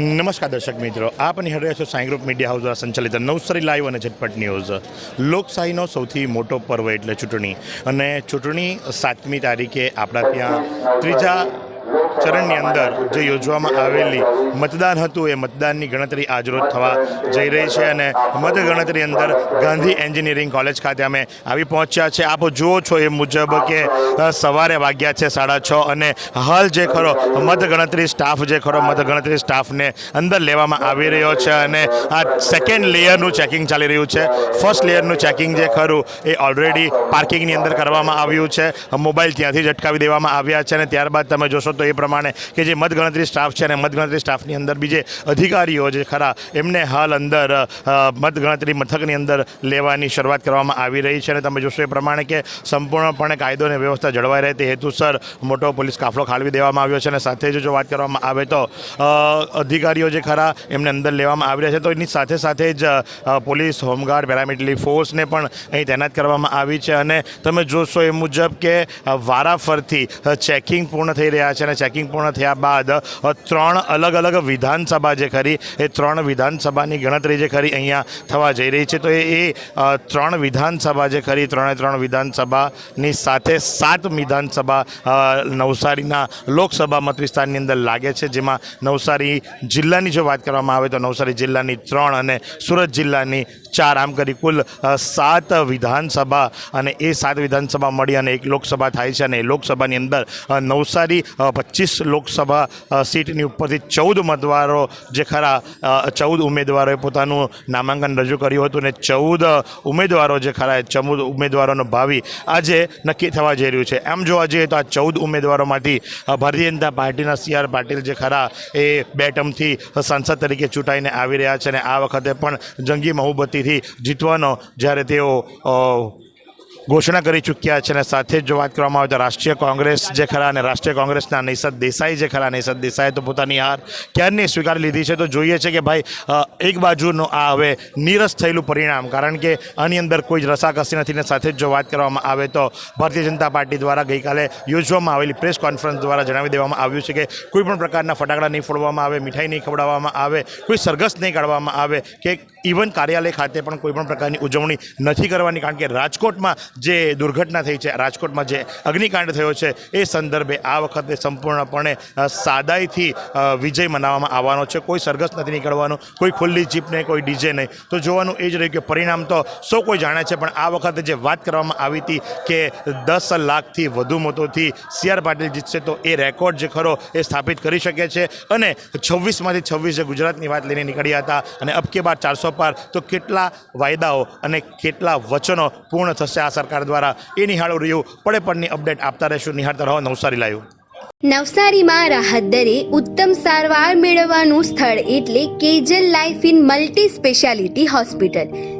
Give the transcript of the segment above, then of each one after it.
નમસ્કાર દર્શક મિત્રો, આપ નિહાળી છો સાંઈ ગ્રુપ મીડિયા હાઉસ દ્વારા સંચાલિત નવસારી લાઈવ અને ઝટપટ ન્યૂઝ. લોકશાહીનો સૌથી મોટો પર્વ એટલે ચૂંટણી. અને ચૂંટણી સાતમી તારીખે આપણા ત્યાં ત્રીજા ચરણની અંદર જે યોજવામાં આવેલી મતદાન હતું, એ મતદાનની ગણતરી આજરોજ થવા જઈ રહી છે અને મતગણતરી અંદર ગાંધી એન્જિનિયરિંગ કોલેજ ખાતે અમે આવી પહોંચ્યા છે. આપ જુઓ છો એ મુજબ કે સવારે વાગ્યા છે સાડા છ અને હાલ જે ખરો મતગણતરી સ્ટાફ, જે ખરો મતગણતરી સ્ટાફને અંદર લેવામાં આવી રહ્યો છે અને આ સેકન્ડ લેયરનું ચેકિંગ ચાલી રહ્યું છે. ફર્સ્ટ લેયરનું ચેકિંગ જે ખરું એ ઓલરેડી પાર્કિંગની અંદર કરવામાં આવ્યું છે. મોબાઈલ ત્યાંથી જ અટકાવી દેવામાં આવ્યા છે અને ત્યારબાદ તમે જોશો તો એ પ્રમાણે કે જે મતગણતરી સ્ટાફ છે અને મતગણતરી સ્ટાફની અંદર બીજે અધિકારીઓ જે ખરા, એમને હાલ અંદર મતગણતરી મથકની અંદર લેવાની શરૂઆત કરવામાં આવી રહી છે. અને તમે જોશો એ પ્રમાણે કે સંપૂર્ણપણે કાયદો અને વ્યવસ્થા જળવાઈ રહે તે હેતુસર મોટો પોલીસ કાફલો ખાળવી દેવામાં આવ્યો છે. અને સાથે જ વાત કરવામાં આવે તો અધિકારીઓ જે ખરા, એમને અંદર લેવામાં આવી રહ્યા છે. તો એની સાથે સાથે જ પોલીસ, હોમગાર્ડ, પેરામિલિટરી ફોર્સને પણ અહીં તૈનાત કરવામાં આવી છે. અને તમે જોશો એ મુજબ કે વારાફરથી ચેકિંગ પૂર્ણ થઈ રહ્યા છે અને પૂર્ણ થયા બાદ ત્રણ અલગ અલગ વિધાનસભા જે ખરી, એ ત્રણ વિધાનસભાની ગણતરી જે ખરી અહીંયા થવા જઈ રહી છે. તો એ ત્રણ વિધાનસભા જે ખરી, ત્રણે ત્રણ વિધાનસભાની સાથે સાત વિધાનસભા નવસારીના લોકસભા મત વિસ્તારની અંદર લાગે છે. જેમાં નવસારી જિલ્લાની જો વાત કરવામાં આવે તો નવસારી જિલ્લાની ત્રણ અને સુરત જિલ્લાની ચાર આમ કરી કુલ સાત વિધાનસભા અને એ સાત વિધાનસભા મળી અને એક લોકસભા થાય છે અને એ લોકસભાની અંદર નવસારી પચીસ લોકસભા સીટની ઉપરથી ચૌદ મતદારો જે ખરા ચૌદ ઉમેદવારોએ પોતાનું નામાંકન રજૂ કર્યું હતું અને ચૌદ ઉમેદવારો જે ખરા ચૌદ ઉમેદવારોનો ભાવિ આજે નક્કી થવા જઈ રહ્યું છે. એમ જોવા જઈએ તો આ ચૌદ ઉમેદવારોમાંથી ભારતીય જનતા પાર્ટીના સી આર પાટીલ જે ખરા એ બે ટર્મથી સાંસદ તરીકે ચૂંટાઈને આવી રહ્યા છે અને આ વખતે પણ જંગી બહુમતીથી જીતવાનો જ્યારે તેઓ ઘોષણા કરી ચૂક્યા છે અને સાથે જ જો વાત કરવામાં આવે તો રાષ્ટ્રીય કોંગ્રેસ જે ખરા અને રાષ્ટ્રીય કોંગ્રેસના નિષદ દેસાઈ જે ખરા નિષદ દેસાઈએ તો પોતાની હાર ક્યારની સ્વીકારી લીધી છે? તો જોઈએ છે કે ભાઈ એક બાજુનું આ હવે નીરસ થયેલું પરિણામ, કારણ કે આની અંદર કોઈ જ રસાકસી નથી ને સાથે જ જો વાત કરવામાં આવે તો ભારતીય જનતા પાર્ટી દ્વારા ગઈકાલે યોજવામાં આવેલી પ્રેસ કોન્ફરન્સ દ્વારા જણાવી દેવામાં આવ્યું છે કે કોઈપણ પ્રકારના ફટાકડા નહીં ફોડવામાં આવે, મીઠાઈ નહીં ખવડાવવામાં આવે, કોઈ સરઘસ નહીં કાઢવામાં આવે, કે ઇવન કાર્યાલય ખાતે પણ કોઈ પણ પ્રકારની ઉજવણી નથી કરવાની, કારણ કે રાજકોટમાં જે દુર્ઘટના થઈ છે, રાજકોટમાં જે અગ્નિકાંડ થયો છે, એ સંદર્ભે આ વખતે સંપૂર્ણપણે સાદાઈથી વિજય મનાવવામાં આવવાનો છે. કોઈ સરઘસ નથી નીકળવાનું, કોઈ ખુલ્લી જીપ નહીં કોઈ ડીજે નહીં. તો જોવાનું એ જ રહ્યું કે પરિણામ તો સૌ કોઈ જાણે છે, પણ આ વખતે જે વાત કરવામાં આવી હતી કે દસ લાખથી વધુ મતોથી સી આર પાટીલ જીતશે, તો એ રેકોર્ડ જે ખરો એ સ્થાપિત કરી શકે છે. અને છવ્વીસમાંથી છવ્વીસ જે ગુજરાતની વાત લઈને નીકળ્યા હતા. અને અબકે બાદ ચારસો પાર તો કેટલા વાયદાઓ અને કેટલા વચનો પૂર્ણ થશે આ સરકાર દ્વારા? એ નિહાળું રહ્યું. પડે પડની અપડેટ આપતા રહેશું. નિહાળતા રહો. નવસારી લાઈવ. નવસારીમાં રાહત દરે ઉત્તમ સારવાર મેળવવાનું સ્થળ એટલે Kejal life in multi speciality hospital.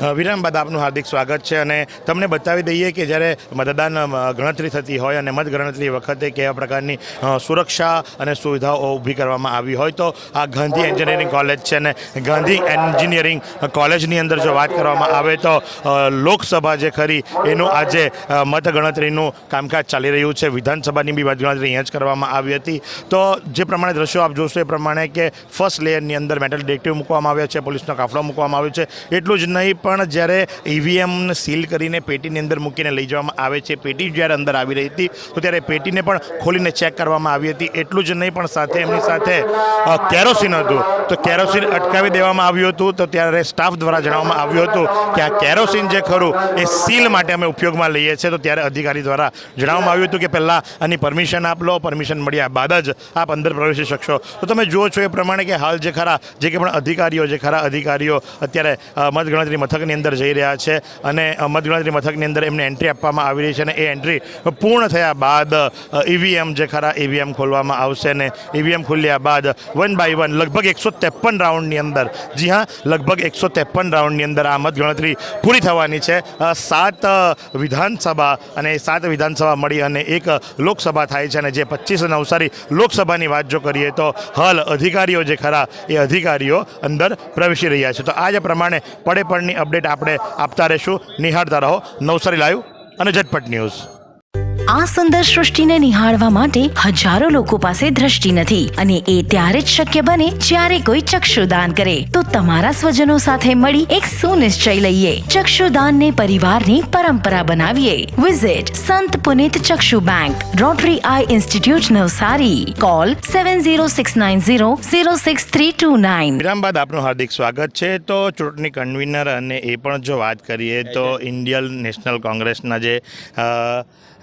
વિરામ બાદ આપનું હાર્દિક સ્વાગત છે અને તમને બતાવી દઈએ કે જ્યારે મતદાન ગણતરી થતી હોય અને મતગણતરી વખતે કેવા પ્રકારની સુરક્ષા અને સુવિધાઓ ઊભી કરવામાં આવી હોય તો આ ગાંધી એન્જિનિયરિંગ કોલેજ છે અને ગાંધી એન્જિનિયરિંગ કોલેજની અંદર જો વાત કરવામાં આવે તો લોકસભા જે ખરી એનું આજે મતગણતરીનું કામકાજ ચાલી રહ્યું છે. વિધાનસભાની બી મતગણતરી અહીંયા જ કરવામાં આવી હતી. તો જે પ્રમાણે દ્રશ્યો આપ જોશો એ પ્રમાણે કે ફર્સ્ટ લેયરની અંદર મેટલ ડિટેક્ટિવ મૂકવામાં આવ્યા છે, પોલીસનો કાફલો મૂકવામાં આવ્યો છે. એટલું જ નહીં, પણ જ્યારે ઈવીએમને સીલ કરીને પેટીની અંદર મૂકીને લઈ જવામાં આવે છે, પેટી જ્યારે અંદર આવી રહી હતી, તો ત્યારે પેટીને પણ ખોલીને ચેક કરવામાં આવી હતી. એટલું જ નહીં, પણ સાથે એમની સાથે કેરોસીન હતું. તો કેરોસીન અટકાવી દેવામાં આવ્યું હતું, તો ત્યારે સ્ટાફ દ્વારા જણાવવામાં આવ્યું હતું કે આ કેરોસીન જે ખરું, એ સીલ માટે અમે ઉપયોગમાં લઈએ છીએ. તો ત્યારે અધિકારી દ્વારા જણાવવામાં આવ્યું હતું કે પહેલાં આની પરમિશન આપ લો પરમિશન મળ્યા બાદ જ આપ અંદર પ્રવેશી શકશો. તો તમે જુઓ છો એ પ્રમાણે કે હાલ જે ખરા, જે કે પણ અધિકારીઓ, જે ખરા અધિકારીઓ અત્યારે મતગણતરી મતગણતરી મથકની અંદર જઈ રહ્યા છે અને મતગણતરી મથકની અંદર એમને એન્ટ્રી આપવામાં આવી રહી છે અને એ એન્ટ્રી પૂર્ણ થયા બાદ ઈવીએમ જે ખરા ઈવીએમ ખોલવામાં આવશે અને ઈવીએમ ખોલ્યા બાદ વન બાય વન લગભગ એકસો ત્રેપન રાઉન્ડની અંદર, જી હા, લગભગ એકસો ત્રેપન રાઉન્ડની અંદર આ મતગણતરી પૂરી થવાની છે. સાત વિધાનસભા અને સાત વિધાનસભા મળી અને એક લોકસભા થાય છે અને જે પચીસ નવસારી લોકસભાની વાત જો કરીએ તો હાલ અધિકારીઓ જે ખરા એ અધિકારીઓ અંદર પ્રવેશી રહ્યા છે. તો આ જ પ્રમાણે પડે પડની અપડેટ આપણે આપતા રહીશું. નિહાળતા રહો. નવસારી લાઈવ અને ઝટપટ ન્યૂઝ. આ સુંદર સૃષ્ટિને નિહાળવા માટે હજારો લોકો પાસે દ્રષ્ટિ નથી અને એ ત્યારે જ શક્ય બને જ્યારે કોઈ ચક્ષુદાન કરે. તો તમારા સ્વજનો સાથે મળી એક સુનિશ્ચય લઈએ. ચક્ષુદાનને પરિવારની પરંપરા બનાવીએ. Visit Sant Punit Chakshu bank Rotary eye institute Navsari. Call seven zero six nine zero zero six three two nine વિરામ બાદ આપનું હાર્દિક સ્વાગત છે. તો ચૂંટણી કન્વીનર અને એ પણ જો વાત કરીએ તો ઇન્ડિયન નેશનલ કોંગ્રેસના જે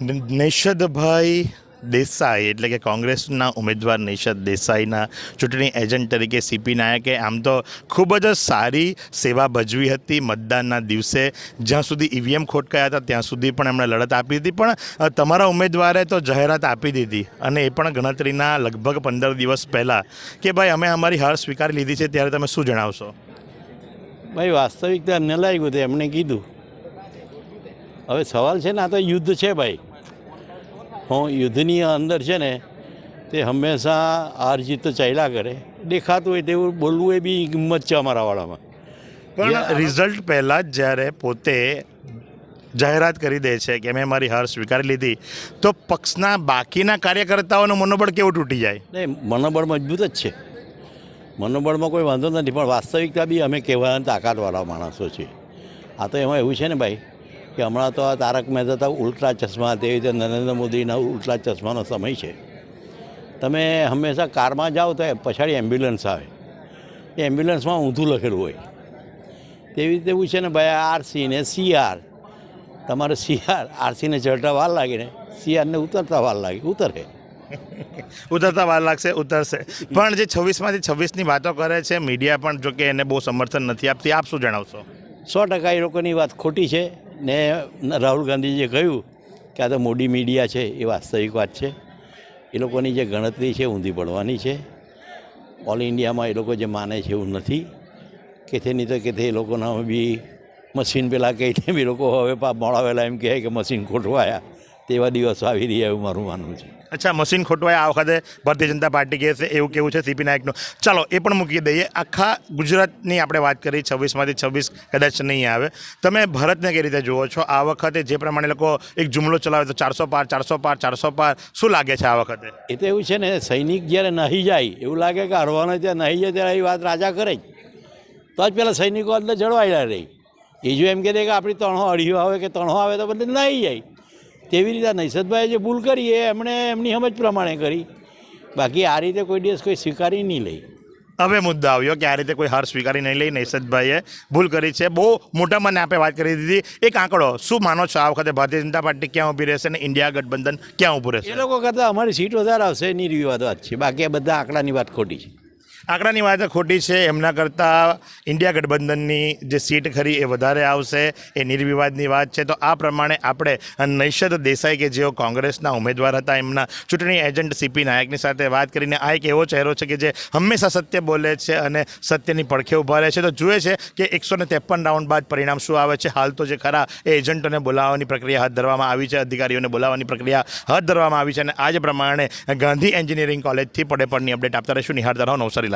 નૈષદભાઈ દેસાઈ, એટલે કે કોંગ્રેસના ઉમેદવાર નિષદ દેસાઈના ચૂંટણી એજન્ટ તરીકે સીપી નાયકે આમ તો ખૂબ જ સારી સેવા ભજવી હતી મતદાનના દિવસે. જ્યાં સુધી ઈવીએમ ખોટકાયા હતા, ત્યાં સુધી પણ એમણે લડત આપી હતી. પણ તમારા ઉમેદવારે તો જાહેરાત આપી દીધી અને એ પણ ગણતરીના લગભગ પંદર દિવસ પહેલાં કે ભાઈ અમે અમારી હાર સ્વીકારી લીધી છે, ત્યારે તમે શું જણાવશો? ભાઈ, વાસ્તવિકતા ન લાગ્યું તો એમણે કીધું. હવે સવાલ છે ને આ તો યુદ્ધ છે ભાઈ. હું યુદ્ધની અંદર છે ને તે હંમેશા હાર જીત તો ચાલ્યા કરે. દેખાતું હોય તેવું બોલવું એ બી હિંમત છે અમારા વાળામાં. પણ રિઝલ્ટ પહેલાં જ જ્યારે પોતે જાહેરાત કરી દે છે કે મેં મારી હાર સ્વીકારી લીધી તો પક્ષના બાકીના કાર્યકર્તાઓનું મનોબળ કેવું તૂટી જાય? નહીં મનોબળ મજબૂત જ છે. મનોબળમાં કોઈ વાંધો નથી પણ વાસ્તવિકતા બી અમે કહેવાના તાકાતવાળા માણસો છીએ. આ તો એમાં એવું છે ને ભાઈ કે હમણાં તો આ તારક મહેતા તો ઉલટા ચશ્મા તેવી રીતે નરેન્દ્ર મોદીના ઉલટા ચશ્માનો સમય છે. તમે હંમેશા કારમાં જાઓ તો પછાડી એમ્બ્યુલન્સ આવે. એ એમ્બ્યુલન્સમાં ઊંધું લખેલું હોય. તેવી રીતે એવું છે ને ભાઈ આરસી ને સીઆર તમારે સીઆર આરસીને ચડતા વાર લાગે ને? સીઆરને ઉતરતા વાર લાગે. ઉતરે ઉતરતા વાર લાગશે ઉતરશે. પણ જે છવ્વીસમાંથી છવ્વીસની વાતો કરે છે મીડિયા પણ જો કે એને બહુ સમર્થન નથી આપતી. આપ શું જણાવશો? સો ટકા એ લોકોની વાત ખોટી છે. ને રાહુલ ગાંધીજીએ કહ્યું કે આ તો મોડી મીડિયા છે, એ વાસ્તવિક વાત છે. એ લોકોની જે ગણતરી છે, ઊંધી પડવાની છે. ઓલ ઇન્ડિયામાં એ લોકો જે માને છે એવું નથી. કેથે નહીં તો કેથે એ લોકોના બી મશીન પેલા કહી તેમ એ લોકો હવે પાપ મોડા એમ કહે કે મશીન ખોટવાયા તેવા દિવસો આવી રહ્યા એવું મારું માનવું છે. અચ્છા, મશીન ખોટવાય આ વખતે ભારતીય જનતા પાર્ટી કહે છે, એવું કેવું છે સીપી નાયકનું? ચાલો, એ પણ મૂકી દઈએ. આખા ગુજરાતની આપણે વાત કરી, છવ્વીસમાંથી છવ્વીસ કદાચ નહીં આવે. તમે ભારતને કઈ રીતે જુઓ છો? આ વખતે જે પ્રમાણે લોકો એક જુમલો ચલાવે તો ચારસો પાર ચારસો પાર ચારસો પાર. શું લાગે છે આ વખતે? એ તો એવું છે ને, સૈનિક જ્યારે નહીં જાય, એવું લાગે કે હરવાનો ત્યાં નહીં જાય ત્યારે એ વાત રાજા કરે જ. તો જ પેલા સૈનિકો અંદર જળવાયેલા રહી. એ જો એમ કહે કે આપણી ત્રણો અઢીઓ આવે કે ત્રણો આવે તો બધે નહીં જાય. તેવી રીતે નૈસદભાઈએ જે ભૂલ કરી એ એમણે એમની સમજ પ્રમાણે કરી. બાકી આ રીતે કોઈ દિવસ કોઈ સ્વીકારી નહીં લઈ. હવે મુદ્દો આવ્યો કે આ રીતે કોઈ હાર સ્વીકારી નહીં લઈ નૈસદભાઈએ ભૂલ કરી છે. બહુ મોટા મને આપે વાત કરી દીધી. એક આંકડો શું માનો છો આ વખતે ભારતીય જનતા પાર્ટી ક્યાં ઊભી રહેશે અને ઇન્ડિયા ગઠબંધન ક્યાં ઊભું એ લોકો કરતાં અમારી સીટ વધારે આવશે એની વિવાદ વાત છે. બાકી આ બધા આંકડાની વાત ખોટી છે. આંકડાની વાત ખોટી છે. એમના કરતાં ઇન્ડિયા ગઠબંધનની જે સીટ ખરી એ વધારે આવશે. એ નિર્વિવાદની વાત છે. તો આ પ્રમાણે આપણે નૈષદ દેસાઈ કે જેઓ કોંગ્રેસના ઉમેદવાર હતા, એમના ચૂંટણી એજન્ટ સીપી નાયકની સાથે વાત કરીને આ એક એવો ચહેરો છે કે જે હંમેશા સત્ય બોલે છે અને સત્યની પડખે ઊભા રહે છે. તો જુએ છે કે એકસો ત્રેપન રાઉન્ડ બાદ પરિણામ શું આવે છે? હાલ તો જે ખરા એ એજન્ટોને બોલાવવાની પ્રક્રિયા હાથ ધરવામાં આવી છે. અધિકારીઓને બોલાવવાની પ્રક્રિયા હાથ ધરવામાં આવી છે. અને આ જ પ્રમાણે ગાંધી એન્જિનિયરિંગ કોલેજથી પડે પડની અપડેટ આપતા રહીશું. નિહાળતા રહો નવસારી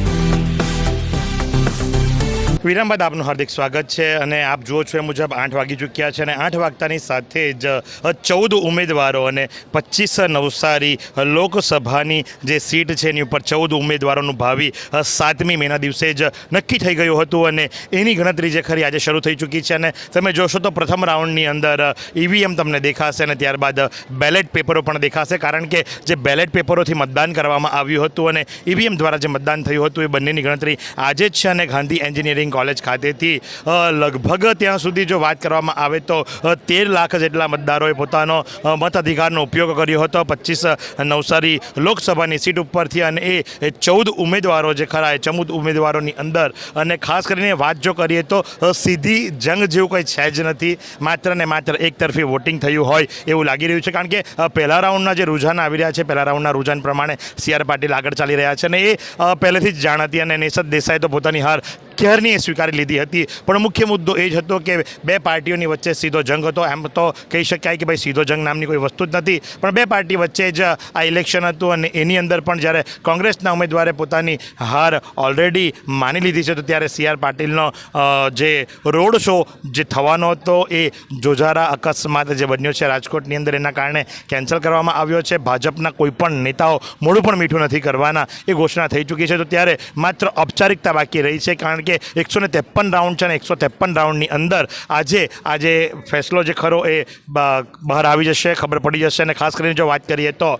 વિરામ બાદ આપનું હાર્દિક સ્વાગત છે અને આપ જુઓ છો એ મુજબ આઠ વાગી ચૂક્યા છે અને આઠ વાગતાની સાથે જ ચૌદ ઉમેદવારો અને પચીસ નવસારી લોકસભાની જે સીટ છે એની ઉપર ચૌદ ઉમેદવારોનું ભાવિ સાતમી મેના દિવસે જ નક્કી થઈ ગયું હતું અને એની ગણતરી જે ખરી આજે શરૂ થઈ ચૂકી છે અને તમે જોશો તો પ્રથમ રાઉન્ડની અંદર ઈવીએમ તમને દેખાશે અને ત્યારબાદ બેલેટ પેપરો પણ દેખાશે કારણ કે જે બેલેટ પેપરોથી મતદાન કરવામાં આવ્યું હતું અને ઈવીએમ દ્વારા જે મતદાન થયું હતું એ બંનેની ગણતરી આજે જ છે અને ગાંધી એન્જિનિયરિંગ એન્જિનિયરિંગ કોલેજ ખાતેથી લગભગ ત્યાં સુધી જો વાત કરવામાં આવે તો તેર લાખ જેટલા મતદારોએ પોતાનો મતાધિકારનો ઉપયોગ કર્યો હતો. પચીસ નવસારી લોકસભાની સીટ ઉપરથી અને એ ચૌદ ઉમેદવારો જે ખરા, એ ચૌદ ઉમેદવારોની અંદર. અને ખાસ કરીને વાત જો કરીએ તો સીધી જંગ જેવું કંઈ છે જ નથી. માત્ર ને માત્ર એક તરફી વોટિંગ થયું હોય એવું લાગી રહ્યું છે. કારણ કે પહેલા રાઉન્ડના જે રુઝાન આવી રહ્યા છે, પહેલા રાઉન્ડના રુઝાન પ્રમાણે સી પાટીલ આગળ ચાલી રહ્યા છે. અને એ પહેલેથી જ જાણ હતી અને નિષદ દેસાઈ તો પોતાની હાર એ સ્વીકારી લીધી હતી. પણ મુખ્ય મુદ્દો એ જ હતો કે બે પાર્ટીઓની વચ્ચે સીધો જંગ હતો. એમ તો કહી શકાય કે ભાઈ સીધો જંગ નામની કોઈ વસ્તુ જ નથી. પણ બે પાર્ટી વચ્ચે જ આ ઇલેક્શન હતું અને એની અંદર પણ જ્યારે કોંગ્રેસના ઉમેદવારે પોતાની હાર ઓલરેડી માની લીધી છે, તો ત્યારે સી આર પાટીલનો જે રોડ શો જે થવાનો હતો એ જોજારા અકસ્માત જે બન્યો છે રાજકોટની અંદર, એના કારણે કેન્સલ કરવામાં આવ્યો છે. ભાજપના કોઈપણ નેતાઓ મોડું પણ મીઠું નથી કરવાના એ ઘોષણા થઈ ચૂકી છે. તો ત્યારે માત્ર ઔપચારિકતા બાકી રહી છે, કારણ કે એકસો ને ત્રેપન રાઉન્ડ છે અને એકસો ત્રેપન રાઉન્ડની અંદર આજે આજે ફેસલો જે ખરો એ બહાર આવી જશે, ખબર પડી જશે અને ખાસ કરીને જો વાત કરીએ તો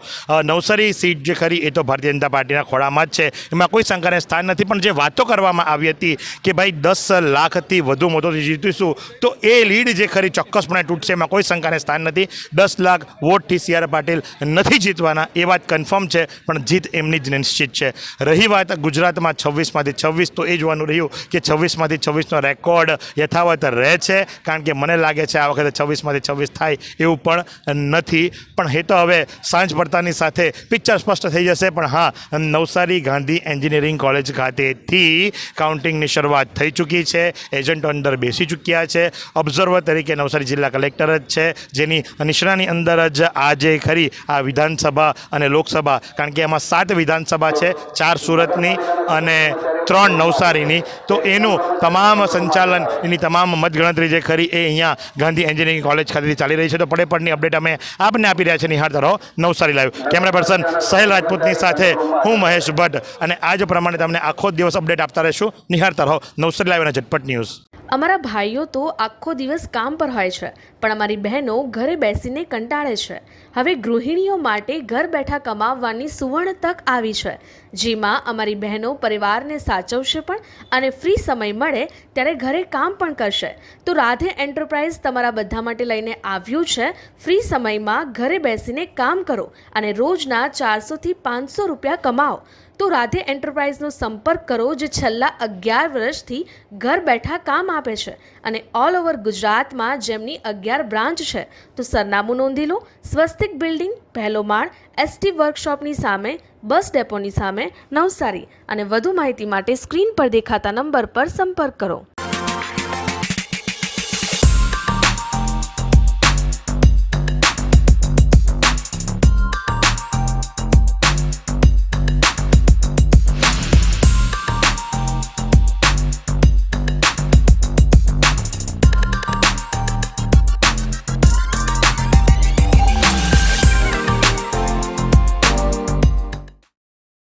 નવસારી સીટ જે ખરી એ તો ભારતીય જનતા પાર્ટીના ખોળામાં જ છે. એમાં કોઈ શંકાને સ્થાન નથી, પણ જે વાતો કરવામાં આવી હતી કે ભાઈ દસ લાખથી વધુ મતોથી જીતીશું, તો એ લીડ જે ખરી ચોક્કસપણે તૂટશે, એમાં કોઈ શંકાને સ્થાન નથી. દસ લાખ વોટથી સી આર પાટીલ નથી જીતવાના, એ વાત કન્ફર્મ છે, પણ જીત એમની જ નિશ્ચિત છે. રહી વાત ગુજરાતમાં છવ્વીસમાંથી છવ્વીસ, તો એ જોવાનું રહ્યું. કે છવ્વીસમાંથી છવ્વીસનો રેકોર્ડ યથાવત રહે છે. કારણ કે મને લાગે છે આ વખતે છવ્વીસમાંથી છવ્વીસ થાય એવું પણ નથી. પણ એ તો હવે સાંજ પડતાની સાથે પિક્ચર સ્પષ્ટ થઈ જશે. પણ હા, નવસારી ગાંધી એન્જિનિયરિંગ કોલેજ ખાતેથી કાઉન્ટિંગની શરૂઆત થઈ ચૂકી છે. એજન્ટો અંદર બેસી ચૂક્યા છે. ઓબ્ઝર્વર તરીકે નવસારી જિલ્લા કલેક્ટર જ છે. જેની નિષ્ણાની અંદર જ આજે ખરી આ વિધાનસભા અને લોકસભા. કારણ કે એમાં સાત વિધાનસભા છે, ચાર સુરતની અને ત્રણ નવસારીની. તો એનું તમામ સંચાલન, એની તમામ મતગણતરી જે ખરી એ અહીંયા ગાંધી એન્જિનિયરિંગ કોલેજ ખાતેથી ચાલી રહી છે. તો પડે પડની અપડેટ અમે આપને આપી રહ્યા છીએ નિહાળતા રહો. Navsari live camera person Sahel રાજપૂતની સાથે હું મહેશ ભટ્ટ. અને આજ પ્રમાણે તમને આખો દિવસ અપડેટ આપતા રહીશું. નિહાળતા રહો. નવસારી લાઈવ અને ઝટપટ ન્યૂઝ અમારા ભાઈઓ તો આખો દિવસ કામ પર હોય છે, પણ અમારી બહેનો ઘરે બેસીને કંટાળે છે. હવે ગૃહિણીઓ માટે ઘર બેઠા કમાવવાની સુવર્ણ તક આવી છે. જેમાં અમારી બહેનો, પરિવારને સાચવશે પણ અને ફ્રી સમય મળે ત્યારે ઘરે કામ પણ કરશે. તો રાધે એન્ટરપ્રાઇઝ તમારા બધા માટે લઈને આવ્યું છે. ફ્રી સમયમાં ઘરે બેસીને કામ કરો અને રોજના ચારસોથી પાંચસો રૂપિયા કમાઓ. તો રાધે એન્ટરપ્રાઇઝનો સંપર્ક કરો જે છેલ્લા અગિયાર વર્ષથી ઘર બેઠા કામ આપે છે અને ઓલ ઓવર ગુજરાતમાં જેમની અગિયાર બ્રાન્ચ છે. તો સરનામું નોંધી લો. સ્વસ્તિક બિલ્ડિંગ પહેલો માળ એસટી વર્કશોપની સામે બસ ડેપોની સામે નવસારી અને વધુ માહિતી માટે સ્ક્રીન પર દેખાતા નંબર પર સંપર્ક કરો.